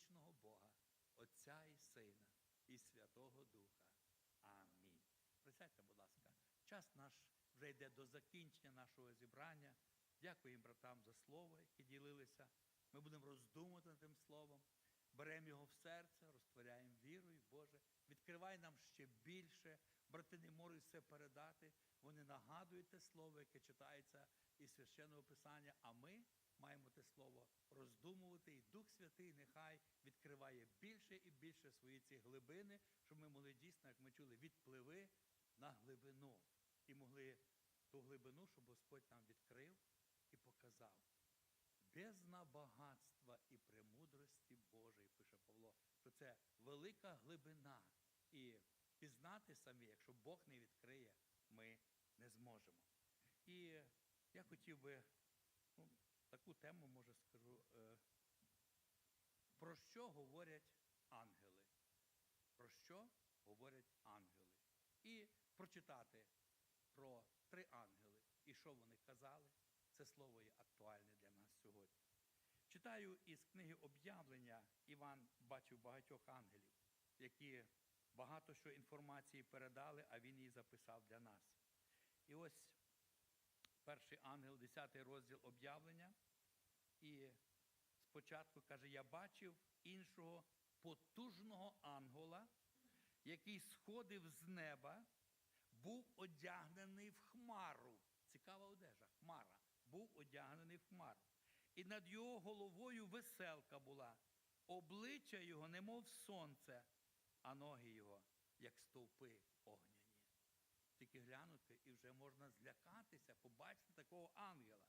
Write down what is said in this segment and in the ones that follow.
вічного Бога, Отця і Сина, і Святого Духа. Амінь. Присядьте, будь ласка. Час наш вже йде до закінчення нашого зібрання. Дякуємо братам за слово, які ділилися. Ми будемо роздумувати над тим словом, беремо його в серце, розтворяємо вірою, Боже. Відкривай нам ще більше. Брати не можуть все передати. Вони нагадують те слово, яке читається із священного писання. А ми маємо те слово роздумувати. І Дух Святий нехай відкриває більше і більше свої ці глибини, щоб ми могли дійсно, як ми чули, відпливи на глибину. І могли ту глибину, щоб Господь нам відкрив і показав. Бездна багатства і премудрості Божої, пише Павло, що це велика глибина. І пізнати самі, якщо Бог не відкриє, ми не зможемо. І я хотів би ну, таку тему, може, скажу, е, про що говорять ангели? Про що говорять ангели? І прочитати про три ангели і що вони казали. Це слово є актуальне для нас сьогодні. Читаю із книги об'явлення Іван бачив багатьох ангелів, які багато що інформації передали, а він її записав для нас. І ось перший ангел, 10 розділ об'явлення. І спочатку каже: Я бачив іншого потужного ангела, який сходив з неба, був одягнений в хмару. Цікава одежа, хмара. Був одягнений в хмару. І над його головою веселка була, обличчя його, немов сонце, а ноги його, як стовпи огняні. Тільки глянути, і вже можна злякатися, побачити такого ангела.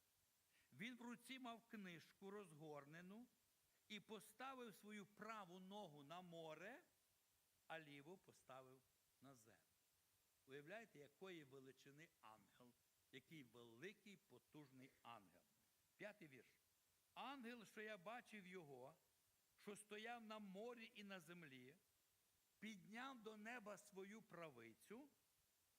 Він в руці мав книжку розгорнену і поставив свою праву ногу на море, а ліву поставив на землю. Уявляєте, якої величини ангел, який великий потужний ангел. П'ятий вірш. Ангел, що я бачив його, що стояв на морі і на землі, підняв до неба свою правицю,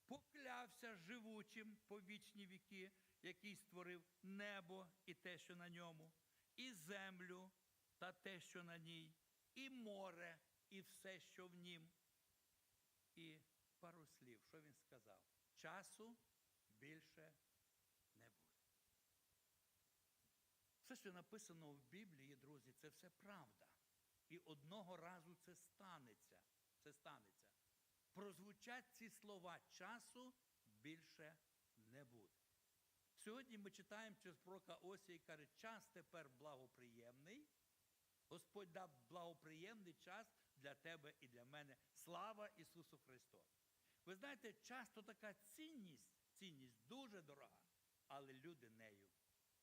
поклявся живучим по вічні віки, який створив небо і те, що на ньому, і землю та те, що на ній, і море, і все, що в нім. І пару слів, що він сказав? Часу більше не буде. Все, що написано в Біблії, друзі, це все правда. І одного разу це станеться. Це станеться. Прозвучать ці слова часу більше не буде. Сьогодні ми читаємо через пророка Осія і каже, час тепер благоприємний. Господь дав благоприємний час для тебе і для мене. Слава Ісусу Христу! Ви знаєте, часто така цінність, цінність дуже дорога, але люди нею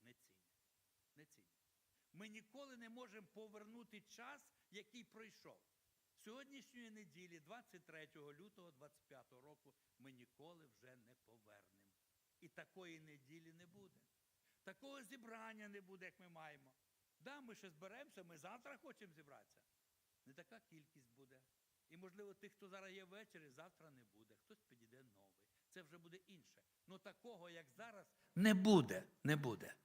не цінять. Не цінять. Ми ніколи не можемо повернути час, який пройшов. Сьогоднішньої неділі, 23 лютого 25 року, ми ніколи вже не повернемо. І такої неділі не буде. Такого зібрання не буде, як ми маємо. Да, ми ще зберемося, ми завтра хочемо зібратися. Не така кількість буде. І, можливо, тих, хто зараз є ввечері, завтра не буде. Хтось підійде новий. Це вже буде інше. Ну такого, як зараз, не буде. Не буде.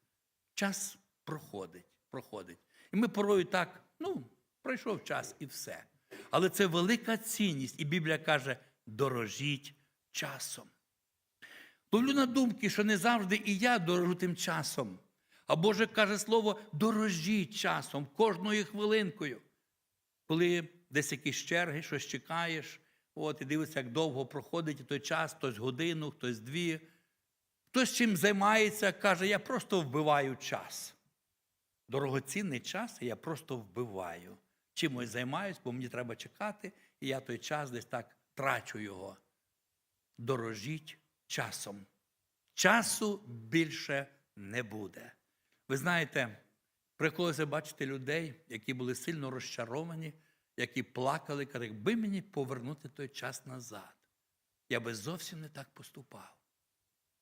Час проходить, проходить. І ми порою так, ну, пройшов час і все. Але це велика цінність. І Біблія каже: дорожіть часом. Ловлю на думки, що не завжди і я дорожу тим часом. А Боже каже слово, дорожіть часом, кожною хвилинкою. Коли десь якісь черги, щось чекаєш, от, і дивишся, як довго проходить той час, хтось годину, хтось дві. Хтось чим займається, каже, я просто вбиваю час. Дорогоцінний час я просто вбиваю. Чимось займаюсь, бо мені треба чекати, і я той час десь так трачу його. Дорожіть часом. Часу більше не буде. Ви знаєте, приходилося бачити людей, які були сильно розчаровані, які плакали, казали, якби мені повернути той час назад, я би зовсім не так поступав.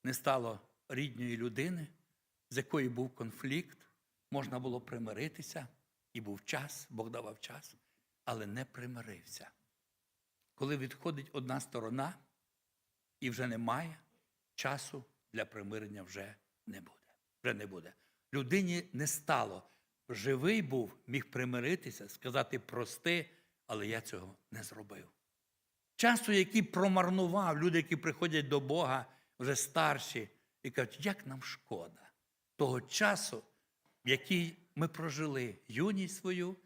Не стало рідної людини, з якої був конфлікт, можна було примиритися, і був час, Бог давав час, але не примирився. Коли відходить одна сторона і вже немає, часу для примирення вже не буде. Вже не буде. Людині не стало. живий був, міг примиритися, сказати прости, але я цього не зробив. Часу, який промарнував, люди, які приходять до Бога, вже старші, і кажуть, як нам шкода того часу, який ми прожили, юність свою,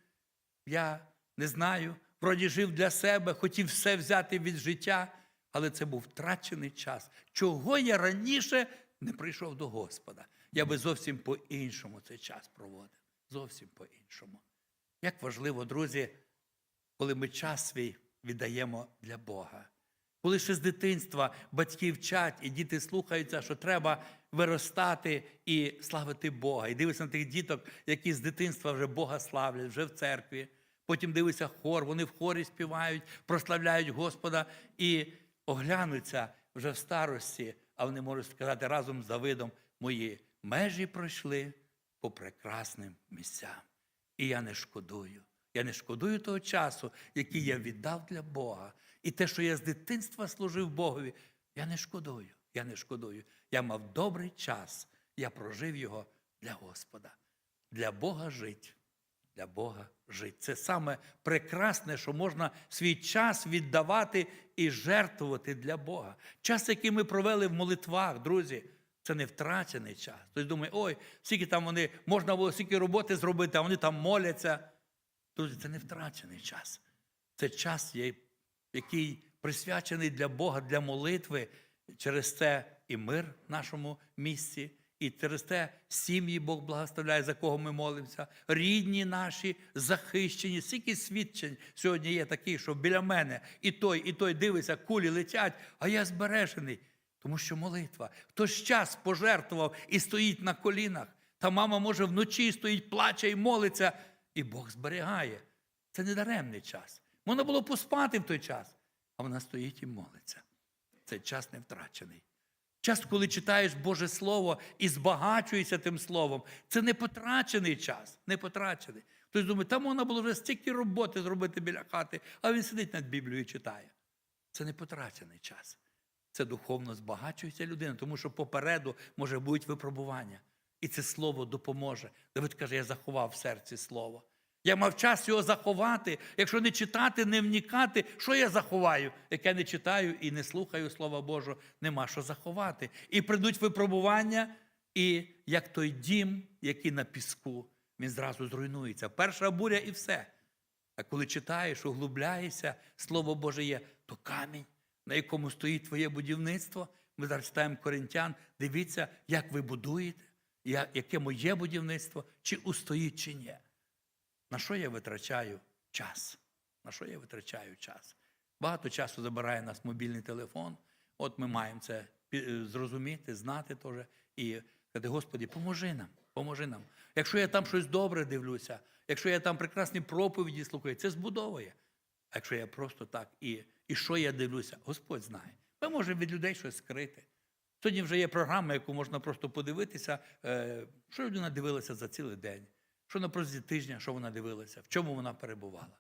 я не знаю, вроді жив для себе, хотів все взяти від життя, але це був втрачений час. Чого я раніше не прийшов до Господа? Я би зовсім по-іншому цей час проводив. Зовсім по-іншому. Як важливо, друзі, коли ми час свій віддаємо для Бога. Коли ще з дитинства батьки вчать, і діти слухаються, що треба виростати і славити Бога. І дивишся на тих діток, які з дитинства вже Бога славлять, вже в церкві. Потім дивишся хор, вони в хорі співають, прославляють Господа і оглянуться вже в старості, а вони можуть сказати разом з Давидом, мої межі пройшли по прекрасним місцям. І я не шкодую. Я не шкодую того часу, який я віддав для Бога. І те, що я з дитинства служив Богові, я не шкодую. Я не шкодую. Я мав добрий час. Я прожив його для Господа. Для Бога жить. Для Бога жить. Це саме прекрасне, що можна свій час віддавати і жертвувати для Бога. Час, який ми провели в молитвах, друзі, це не втрачений час. Хтось думає, ой, скільки там вони, можна було стільки роботи зробити, а вони там моляться. Друзі, це не втрачений час. Це час, є- який присвячений для Бога, для молитви. Через це і мир в нашому місці, і через те сім'ї Бог благословляє, за кого ми молимося. Рідні наші захищені. Скільки свідчень сьогодні є такі, що біля мене і той, і той дивиться, кулі летять, а я збережений. Тому що молитва. Хтось час пожертвував і стоїть на колінах. Та мама може вночі стоїть, плаче і молиться, і Бог зберігає. Це не даремний час. Можна було поспати в той час, а вона стоїть і молиться. Цей час не втрачений. Час, коли читаєш Боже Слово і збагачуєшся тим словом, це не потрачений час, не потрачений. Хтось думає, там можна було вже стільки роботи зробити біля хати, а він сидить над Біблією і читає. Це не потрачений час. Це духовно збагачується людина, тому що попереду може бути випробування. І це слово допоможе. Давид каже, я заховав в серці слово. Я мав час його заховати. Якщо не читати, не вникати, що я заховаю? Як я не читаю і не слухаю Слова Божого, нема що заховати. І прийдуть випробування, і як той дім, який на піску, він зразу зруйнується. Перша буря і все. А коли читаєш, углубляєшся, Слово Боже є, то камінь, на якому стоїть твоє будівництво. Ми зараз читаємо Коринтян, дивіться, як ви будуєте, яке моє будівництво, чи устоїть, чи ні. На що я витрачаю час? На що я витрачаю час? Багато часу забирає нас мобільний телефон. От ми маємо це е, зрозуміти, знати теж. І сказати, Господи, поможи нам, поможи нам. Якщо я там щось добре дивлюся, якщо я там прекрасні проповіді слухаю, це збудовує. А якщо я просто так, і, і що я дивлюся, Господь знає. Ми можемо від людей щось скрити. Сьогодні вже є програма, яку можна просто подивитися, е, що людина дивилася за цілий день, що на протязі тижня, що вона дивилася, в чому вона перебувала.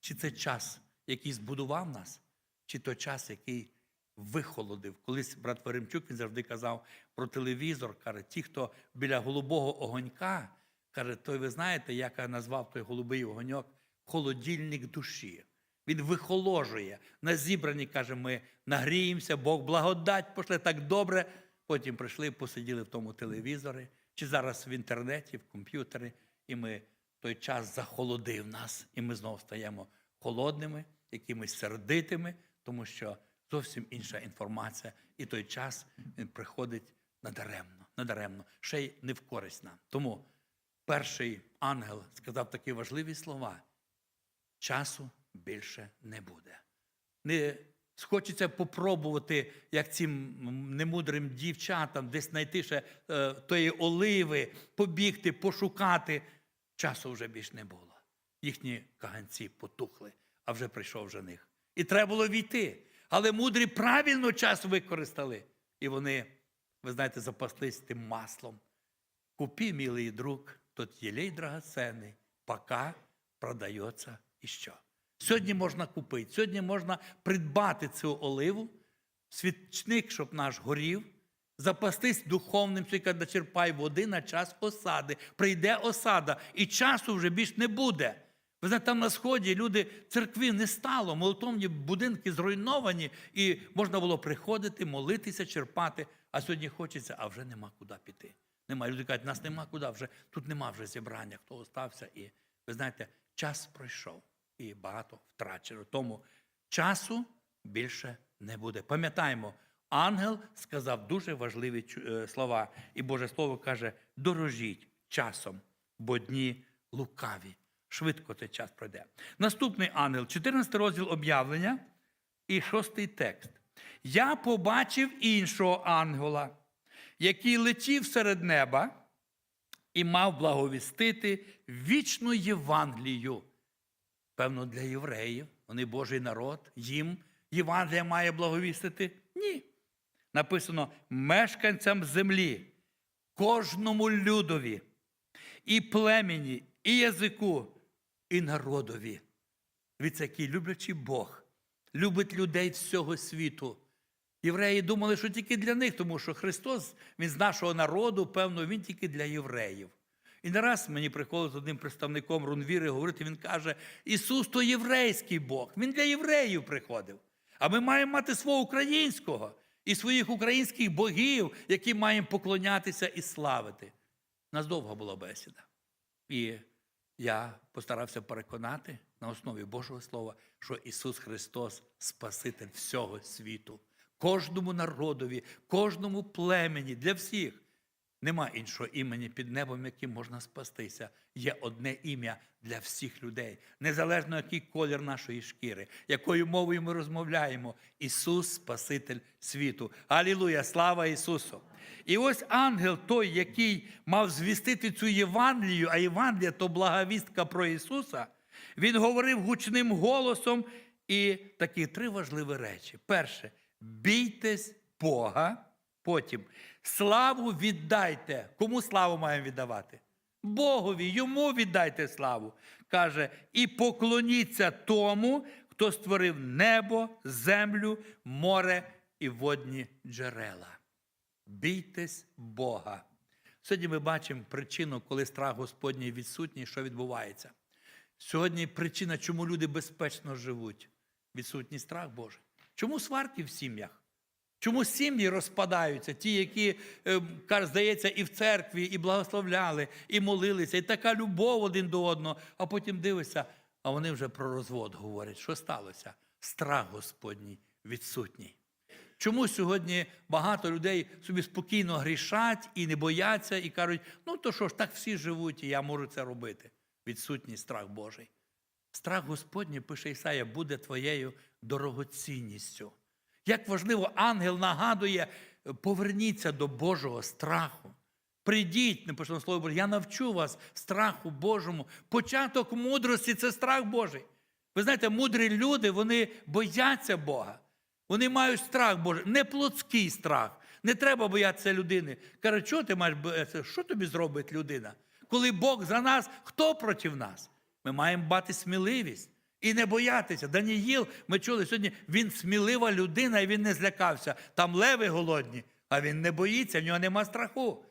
Чи це час, який збудував нас, чи той час, який вихолодив. Колись брат Веремчук він завжди казав про телевізор, каже, ті, хто біля голубого огонька, каже, той ви знаєте, як я назвав той голубий огоньок, холодильник душі. Він вихоложує. На зібранні, каже, ми нагріємося, Бог благодать пошле так добре. Потім прийшли, посиділи в тому телевізорі, чи зараз в інтернеті, в комп'ютері, і ми той час захолодив нас, і ми знову стаємо холодними, якимись сердитими, тому що зовсім інша інформація, і той час він приходить надаремно, надаремно, ще й не в користь нам. Тому перший ангел сказав такі важливі слова: часу більше не буде. Не хочеться попробувати, як цим немудрим дівчатам, десь знайти ще е, тої оливи, побігти, пошукати. Часу вже більш не було. Їхні каганці потухли, а вже прийшов жених. І треба було війти. Але мудрі правильно час використали. І вони, ви знаєте, запаслись тим маслом. Купи, милый друг, тот елей драгоценний, пока продається і що. Сьогодні можна купити, сьогодні можна придбати цю оливу, свічник, щоб наш горів, запастись духовним, що каже, начерпай води на час осади. Прийде осада, і часу вже більш не буде. Ви знаєте, там на сході люди церкви не стало, молитовні будинки зруйновані, і можна було приходити, молитися, черпати. А сьогодні хочеться, а вже нема куди піти. Нема. Люди кажуть, нас нема куди, вже тут нема вже зібрання, хто остався. І ви знаєте, час пройшов і багато втрачено. Тому часу більше не буде. Пам'ятаємо, ангел сказав дуже важливі е, слова, і Боже Слово каже: дорожіть часом, бо дні лукаві. Швидко цей час пройде. Наступний ангел, 14 розділ об'явлення і шостий текст. Я побачив іншого ангела, який летів серед неба і мав благовістити вічну Євангелію. Певно, для євреїв, вони Божий народ, їм Євангелія має благовістити? Написано мешканцям землі, кожному людові, і племені, і язику, і народові. Від який люблячий Бог любить людей всього світу. Євреї думали, що тільки для них, тому що Христос, Він з нашого народу, певно, Він тільки для євреїв. І не раз мені приходить з одним представником Рунвіри говорити, він каже, Ісус то єврейський Бог, Він для євреїв приходив. А ми маємо мати свого українського і своїх українських богів, які маємо поклонятися і славити. У нас довга була бесіда. І я постарався переконати на основі Божого Слова, що Ісус Христос Спаситель всього світу, кожному народові, кожному племені, для всіх. Нема іншого імені під небом, яким можна спастися. Є одне ім'я для всіх людей, незалежно який колір нашої шкіри, якою мовою ми розмовляємо. Ісус Спаситель світу. Алілуя! Слава Ісусу! І ось ангел, той, який мав звістити цю Євангелію, а Євангелія то благовістка про Ісуса, він говорив гучним голосом і такі три важливі речі. Перше, бійтесь Бога. Потім славу віддайте. Кому славу маємо віддавати? Богові, йому віддайте славу. Каже, і поклоніться тому, хто створив небо, землю, море і водні джерела. Бійтесь Бога. Сьогодні ми бачимо причину, коли страх Господній відсутній, що відбувається. Сьогодні причина, чому люди безпечно живуть. Відсутній страх Божий. Чому сварки в сім'ях? Чому сім'ї розпадаються, ті, які, е, здається, і в церкві, і благословляли, і молилися, і така любов один до одного, а потім дивишся, а вони вже про розвод говорять. Що сталося? Страх Господній відсутній. Чому сьогодні багато людей собі спокійно грішать і не бояться, і кажуть, ну то що ж, так всі живуть, і я можу це робити. Відсутній страх Божий. Страх Господній, пише Ісая, буде твоєю дорогоцінністю. Як важливо, ангел нагадує, поверніться до Божого страху. Прийдіть, написано слово Боже, я навчу вас страху Божому. Початок мудрості це страх Божий. Ви знаєте, мудрі люди, вони бояться Бога. Вони мають страх Божий, не плотський страх. Не треба боятися людини. Каже, що ти маєш боятися? Що тобі зробить людина? Коли Бог за нас, хто проти нас? Ми маємо мати сміливість і не боятися. Даніїл, ми чули сьогодні, він смілива людина, і він не злякався. Там леви голодні, а він не боїться, в нього нема страху.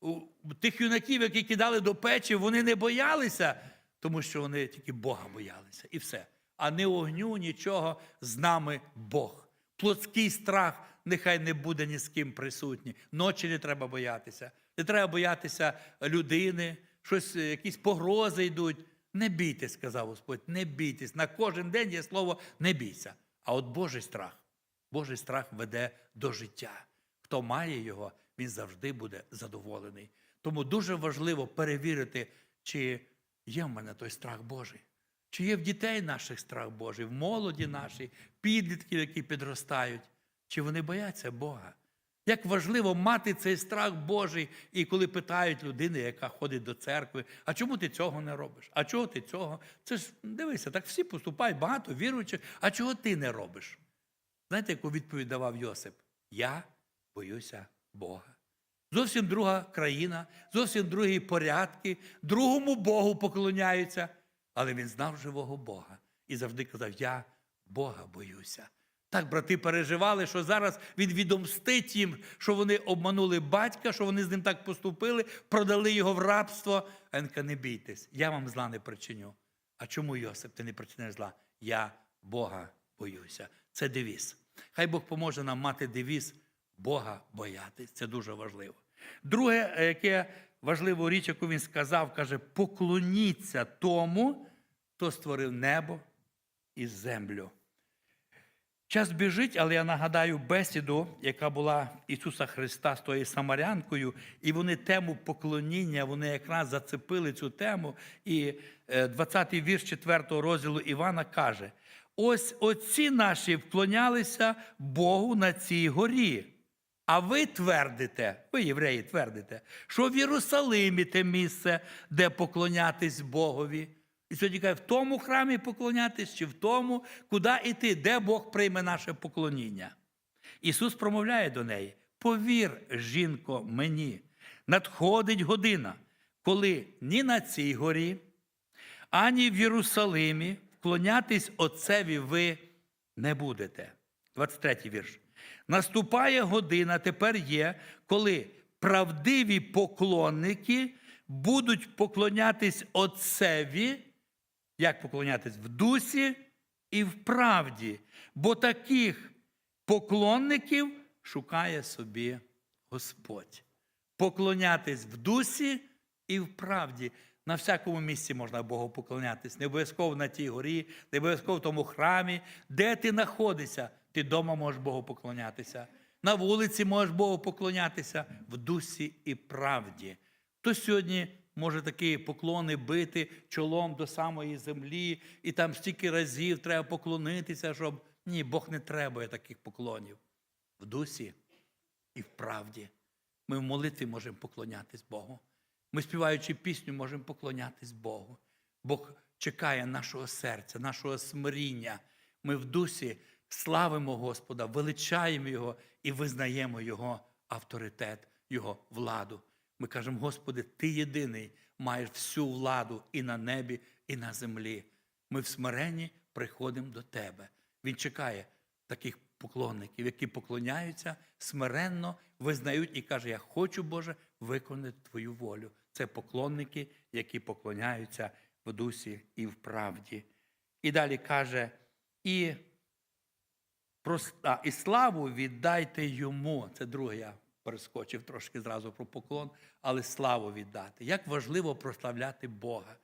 У тих юнаків, які кидали до печі, вони не боялися, тому що вони тільки Бога боялися. І все. А не огню, нічого з нами Бог. Плотський страх нехай не буде ні з ким присутній. Ночі не треба боятися. Не треба боятися людини, щось, якісь погрози йдуть. Не бійтесь, сказав Господь, не бійтесь. На кожен день є слово не бійся. А от Божий страх, Божий страх веде до життя. Хто має його, він завжди буде задоволений. Тому дуже важливо перевірити, чи є в мене той страх Божий. Чи є в дітей наших страх Божий, в молоді нашій, підлітків, які підростають, чи вони бояться Бога? Як важливо мати цей страх Божий, і коли питають людини, яка ходить до церкви, а чому ти цього не робиш? А чого ти цього? Це ж дивися, так всі поступають, багато віруючих, а чого ти не робиш? Знаєте, яку відповідь давав Йосип? Я боюся Бога. Зовсім друга країна, зовсім другі порядки, другому Богу поклоняються. Але він знав живого Бога і завжди казав: Я Бога боюся. Так брати переживали, що зараз він відомстить їм, що вони обманули батька, що вони з ним так поступили, продали його в рабство. А він каже, не бійтесь, я вам зла не причиню. А чому, Йосип, ти не причиниш зла? Я Бога боюся. Це девіз. Хай Бог поможе нам мати девіз Бога боятись. Це дуже важливо. Друге, яке важливу річ, яку він сказав, каже: поклоніться тому, хто створив небо і землю. Час біжить, але я нагадаю бесіду, яка була Ісуса Христа з тою Самарянкою, і вони тему поклоніння, вони якраз зацепили цю тему. І 20-й вірш 4 розділу Івана каже: ось отці наші вклонялися Богу на цій горі. А ви твердите, ви, євреї, твердите, що в Єрусалимі те місце, де поклонятись Богові. І сьогодні каже, в тому храмі поклонятись чи в тому, куди йти, де Бог прийме наше поклоніння. Ісус промовляє до неї: повір, жінко, мені, надходить година, коли ні на цій горі, ані в Єрусалимі вклонятись Отцеві ви не будете. 23 вірш. Наступає година, тепер є, коли правдиві поклонники будуть поклонятись Отцеві, як поклонятись в дусі і в правді, бо таких поклонників шукає собі Господь. Поклонятись в дусі і в правді. На всякому місці можна Богу поклонятись. Не обов'язково на тій горі, не обов'язково в тому храмі. Де ти знаходишся, ти вдома можеш Богу поклонятися. На вулиці можеш Богу поклонятися в дусі і правді. Хто сьогодні може такі поклони бити чолом до самої землі, і там стільки разів треба поклонитися, щоб ні, Бог не требує таких поклонів. В дусі і в правді. Ми в молитві можемо поклонятись Богу. Ми, співаючи пісню, можемо поклонятись Богу. Бог чекає нашого серця, нашого смиріння. Ми в дусі славимо Господа, величаємо Його і визнаємо Його авторитет, Його владу. Ми кажемо, Господи, Ти єдиний маєш всю владу і на небі, і на землі. Ми в смиренні приходимо до Тебе. Він чекає таких поклонників, які поклоняються смиренно, визнають і каже: Я хочу, Боже, виконати Твою волю. Це поклонники, які поклоняються в дусі і в правді. І далі каже, і, проста, і славу віддайте йому. Це друге, я перескочив трошки зразу про поклон, але славу віддати. Як важливо прославляти Бога.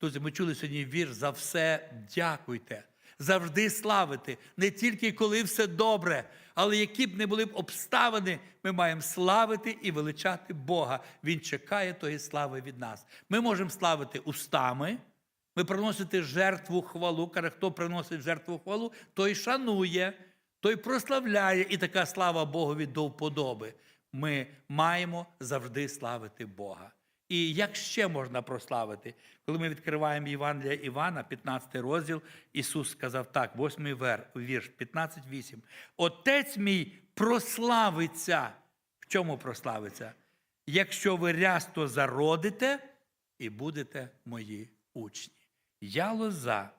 Друзі, ми чули сьогодні вірш за все дякуйте. Завжди славити, не тільки коли все добре, але які б не були б обставини, ми маємо славити і величати Бога. Він чекає тої слави від нас. Ми можемо славити устами, ми приносити жертву хвалу. Каже, хто приносить жертву хвалу, той шанує, той прославляє, і така слава Богові до вподоби. Ми маємо завжди славити Бога. І як ще можна прославити? Коли ми відкриваємо Євангелія Івана, 15 розділ, Ісус сказав так, 8 вірш, 15-8. Отець мій прославиться. В чому прославиться? Якщо ви рясто зародите і будете мої учні. Я лоза,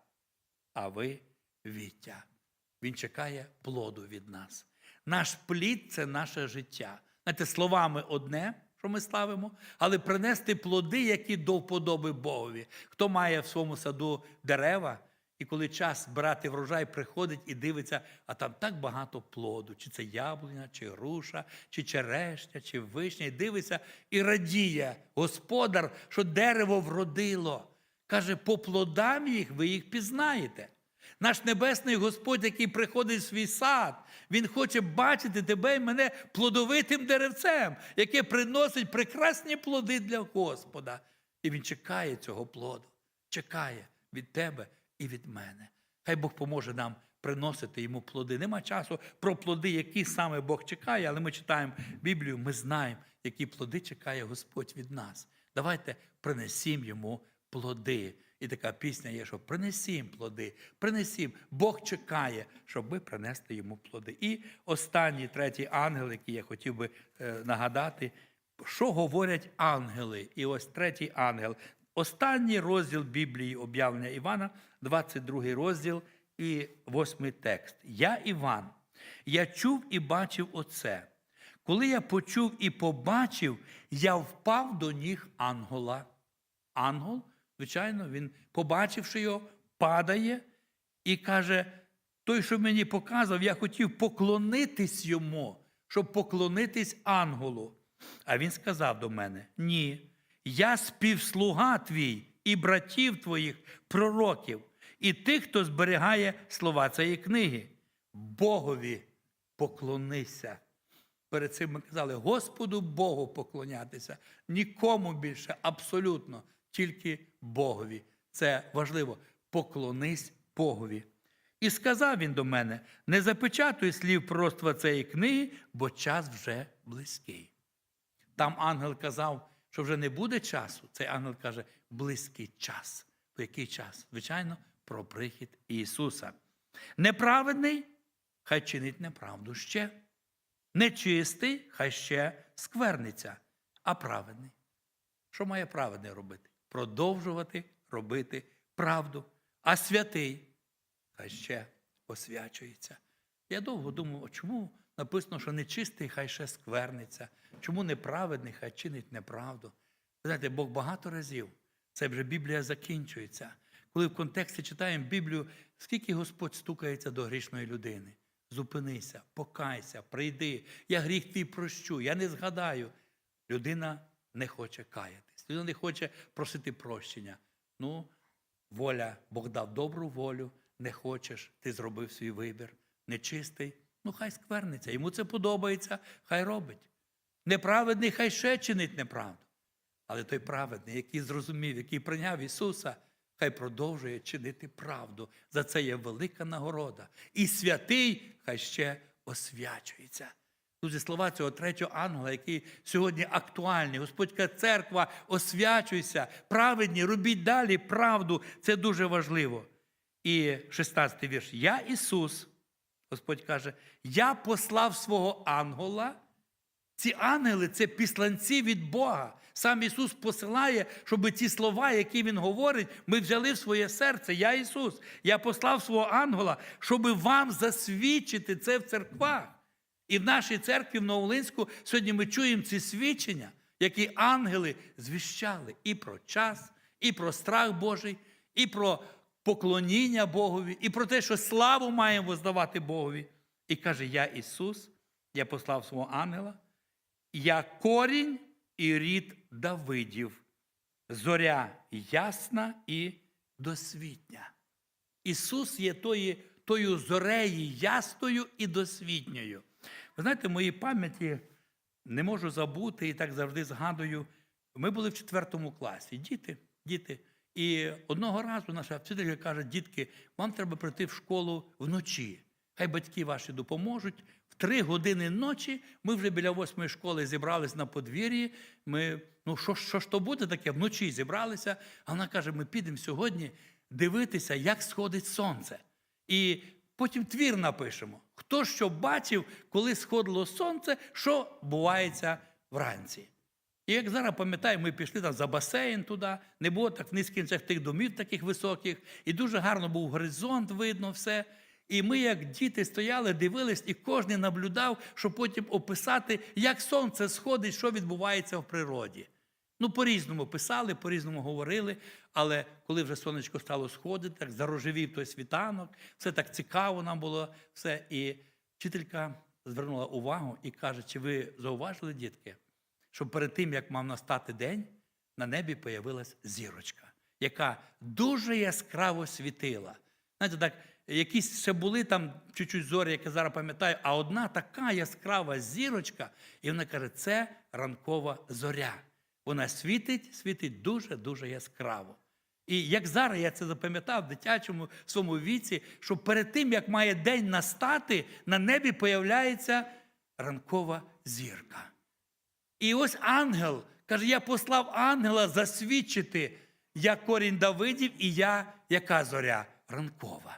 а ви віття. Він чекає плоду від нас. Наш плід це наше життя. Знаєте, словами одне, що ми славимо, але принести плоди, які до вподоби Богові. Хто має в своєму саду дерева, і коли час брати врожай, приходить і дивиться, а там так багато плоду, чи це яблуня, чи груша, чи черешня, чи вишня, і дивиться і радіє господар, що дерево вродило. Каже, по плодам їх ви їх пізнаєте. Наш небесний Господь, який приходить в свій сад, Він хоче бачити тебе і мене плодовитим деревцем, яке приносить прекрасні плоди для Господа. І Він чекає цього плоду, чекає від тебе і від мене. Хай Бог поможе нам приносити йому плоди. Нема часу про плоди, які саме Бог чекає, але ми читаємо Біблію, ми знаємо, які плоди чекає Господь від нас. Давайте принесімо йому плоди. І така пісня є, що принесім плоди, принесім. Бог чекає, щоб ми принесли йому плоди. І останній третій ангел, який я хотів би е, нагадати, що говорять ангели. І ось третій ангел. Останній розділ Біблії об'явлення Івана, 22 розділ і восьмий текст. Я Іван, я чув і бачив оце. Коли я почув і побачив, я впав до ніг ангела. Ангел, звичайно, він, побачивши його, падає і каже: той, що мені показав, я хотів поклонитись йому, щоб поклонитись ангелу. А він сказав до мене: Ні, я співслуга твій і братів твоїх, пророків, і тих, хто зберігає слова цієї книги. Богові поклонися. Перед цим ми казали, Господу Богу поклонятися. Нікому більше, абсолютно, тільки Богові. Це важливо. Поклонись Богові. І сказав він до мене: не запечатуй слів пророцтва цієї книги, бо час вже близький. Там ангел казав, що вже не буде часу. Цей ангел каже, близький час. В який час? Звичайно, про прихід Ісуса. Неправедний, хай чинить неправду ще. Нечистий, хай ще скверниться, а праведний. Що має праведний робити? Продовжувати робити правду. А святий хай ще освячується. Я довго думав, чому написано, що нечистий, хай ще скверниться, чому неправедний, хай чинить неправду. Ви знаєте, Бог багато разів, це вже Біблія закінчується. Коли в контексті читаємо Біблію, скільки Господь стукається до грішної людини. Зупинися, покайся, прийди. Я гріх твій прощу, я не згадаю. Людина не хоче каятись, людина не хоче просити прощення. Ну, воля, Бог дав добру волю, не хочеш, ти зробив свій вибір. Нечистий, ну хай скверниться. Йому це подобається, хай робить. Неправедний, хай ще чинить неправду. Але той праведний, який зрозумів, який прийняв Ісуса, хай продовжує чинити правду. За це є велика нагорода. І святий хай ще освячується. Друзі, слова цього третього ангела, який сьогодні актуальний. Господька церква, освячуйся, праведні, робіть далі правду. Це дуже важливо. І 16 вірш. Я Ісус, Господь каже, я послав свого ангела. Ці ангели це післанці від Бога. Сам Ісус посилає, щоб ці слова, які Він говорить, ми взяли в своє серце. Я Ісус. Я послав свого ангела, щоб вам засвідчити це в церквах. І в нашій церкві в Новолинську сьогодні ми чуємо ці свідчення, які ангели звіщали і про час, і про страх Божий, і про поклоніння Богові, і про те, що славу маємо воздавати Богові. І каже: Я Ісус, я послав свого ангела, я корінь і рід Давидів, зоря ясна і досвітня. Ісус є тою, тою зорею ясною і досвітньою. Ви знаєте, в моїй пам'яті не можу забути і так завжди згадую. Ми були в четвертому класі, діти, діти. І одного разу наша вчителька каже: дітки, вам треба прийти в школу вночі. Хай батьки ваші допоможуть. В три години ночі ми вже біля восьмої школи зібрались на подвір'ї. Ми, ну що, що ж то буде таке? Вночі зібралися. А вона каже: ми підемо сьогодні дивитися, як сходить сонце. І потім твір напишемо. Хто що бачив, коли сходило сонце, що бувається вранці. І як зараз пам'ятаю, ми пішли там за басейн туди, не було так низьких тих домів таких високих, і дуже гарно був горизонт, видно все. І ми, як діти, стояли, дивились, і кожен наблюдав, щоб потім описати, як сонце сходить, що відбувається в природі. Ну, по-різному писали, по-різному говорили, але коли вже сонечко стало сходити, так зарожевів той світанок, все так цікаво нам було все. І вчителька звернула увагу і каже: чи ви зауважили, дітки, що перед тим, як мав настати день, на небі появилась зірочка, яка дуже яскраво світила. Знаєте, так, якісь ще були там чуть-чуть зорі, як я зараз пам'ятаю, а одна така яскрава зірочка, і вона каже, це ранкова зоря. Вона світить, світить дуже-дуже яскраво. І як зараз я це запам'ятав в дитячому своєму віці, що перед тим, як має день настати, на небі появляється ранкова зірка. І ось ангел каже: я послав ангела засвідчити, я корінь Давидів, і я яка зоря ранкова.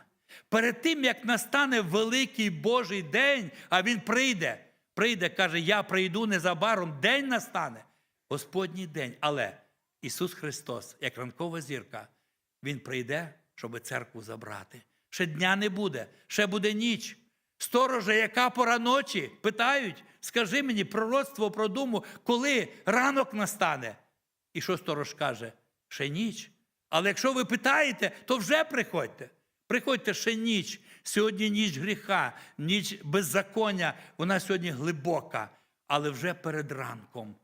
Перед тим, як настане великий Божий день, а він прийде, прийде, каже, я прийду незабаром, день настане, Господній день. Але Ісус Христос, як ранкова зірка, Він прийде, щоб церкву забрати, Ще дня не буде, ще буде ніч. Стороже, яка пора ночі? Питають, скажи мені пророцтво про думу, коли ранок настане. І що сторож каже? Ще ніч. Але якщо ви питаєте, то вже приходьте. Приходьте ще ніч. Сьогодні ніч гріха, ніч беззаконня, вона сьогодні глибока, але вже перед ранком.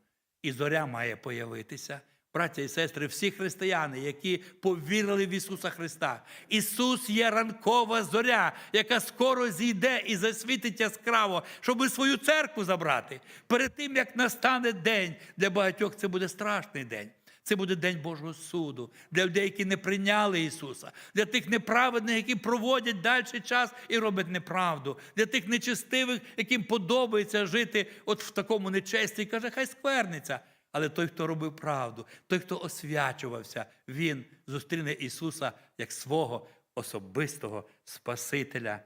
І зоря має появитися. Браття і сестри, всі християни, які повірили в Ісуса Христа. Ісус є ранкова зоря, яка скоро зійде і засвітить яскраво, щоб свою церкву забрати. Перед тим, як настане день, для багатьох це буде страшний день. Це буде день Божого суду для людей, які не прийняли Ісуса, для тих неправедних, які проводять далі час і роблять неправду, для тих нечестивих, яким подобається жити от в такому нечесті, і каже, хай скверниться. Але той, хто робив правду, той, хто освячувався, він зустріне Ісуса як свого особистого Спасителя.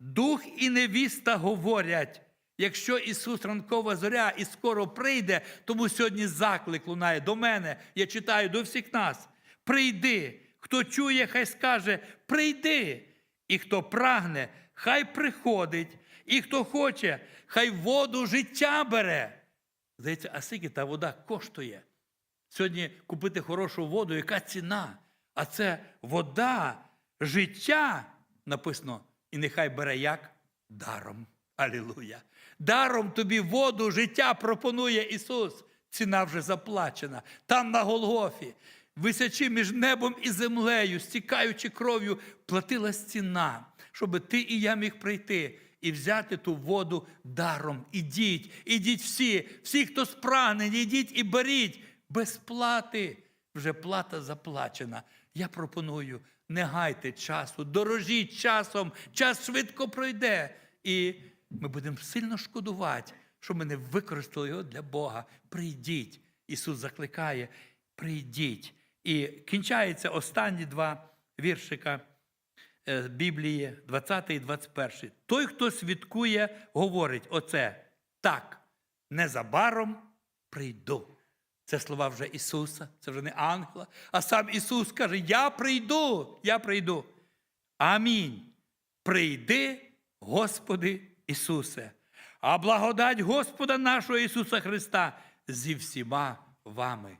Дух і невіста говорять, якщо Ісус ранкова зоря і скоро прийде, тому сьогодні заклик лунає до мене, я читаю до всіх нас. Прийди, хто чує, хай скаже, прийди. І хто прагне, хай приходить, і хто хоче, хай воду життя бере. Здається, а скільки та вода коштує? Сьогодні купити хорошу воду, яка ціна? А це вода, життя написано, і нехай бере як даром. Алілуя. Даром тобі воду, життя пропонує Ісус. Ціна вже заплачена. Там на Голгофі, висячи між небом і землею, стікаючи кров'ю, платилась ціна, щоб ти і я міг прийти і взяти ту воду даром. Ідіть, ідіть всі, всі, хто спрагнені, ідіть і беріть без плати. Вже плата заплачена. Я пропоную, не гайте часу, дорожіть часом, час швидко пройде. І ми будемо сильно шкодувати, що ми не використали його для Бога. Прийдіть. Ісус закликає, прийдіть. І кінчаються останні два віршика е, Біблії, 20 і 21. Той, хто свідкує, говорить оце так, незабаром прийду. Це слова вже Ісуса, це вже не ангела. А сам Ісус каже: Я прийду, я прийду. Амінь. Прийди, Господи Ісусе, а благодать Господа нашого Ісуса Христа зі всіма вами.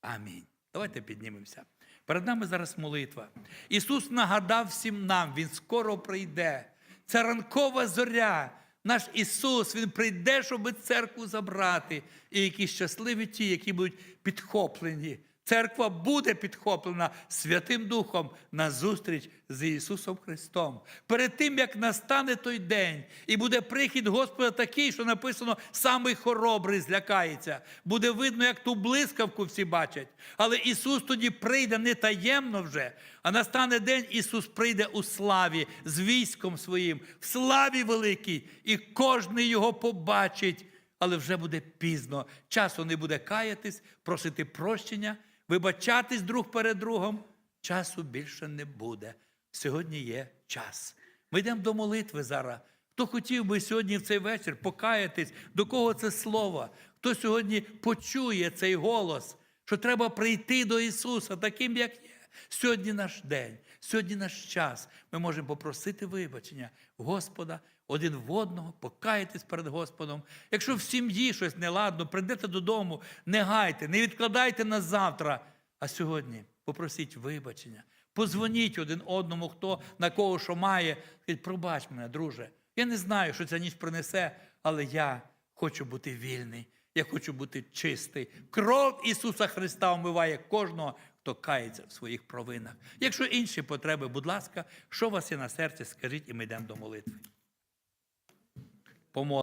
Амінь. Давайте піднімемося. Перед нами зараз молитва. Ісус нагадав всім нам, Він скоро прийде. Це ранкова зоря. Наш Ісус, Він прийде, щоб церкву забрати. І які щасливі ті, які будуть підхоплені. Церква буде підхоплена Святим Духом на зустріч з Ісусом Христом. Перед тим, як настане той день, і буде прихід Господа такий, що написано, самий хоробрий злякається. Буде видно, як ту блискавку всі бачать. Але Ісус тоді прийде не таємно вже, а настане день, Ісус прийде у славі з військом своїм, в славі великій, і кожний його побачить. Але вже буде пізно. Часу не буде каятись, просити прощення, вибачатись друг перед другом. Часу більше не буде. Сьогодні є час. Ми йдемо до молитви зараз. Хто хотів би сьогодні в цей вечір покаятись, до кого це слово? Хто сьогодні почує цей голос, що треба прийти до Ісуса таким, як є. Сьогодні наш день, сьогодні наш час. Ми можемо попросити вибачення Господа один в одного, покаятись перед Господом. Якщо в сім'ї щось неладно, прийдете додому, не гайте, не відкладайте на завтра. А сьогодні попросіть вибачення. Позвоніть один одному, хто на кого що має. Скажіть, пробач мене, друже. Я не знаю, що ця ніч принесе, але я хочу бути вільний. Я хочу бути чистий. Кров Ісуса Христа омиває кожного, хто кається в своїх провинах. Якщо інші потреби, будь ласка, що у вас є на серці, скажіть, і ми йдемо до молитви. pomoc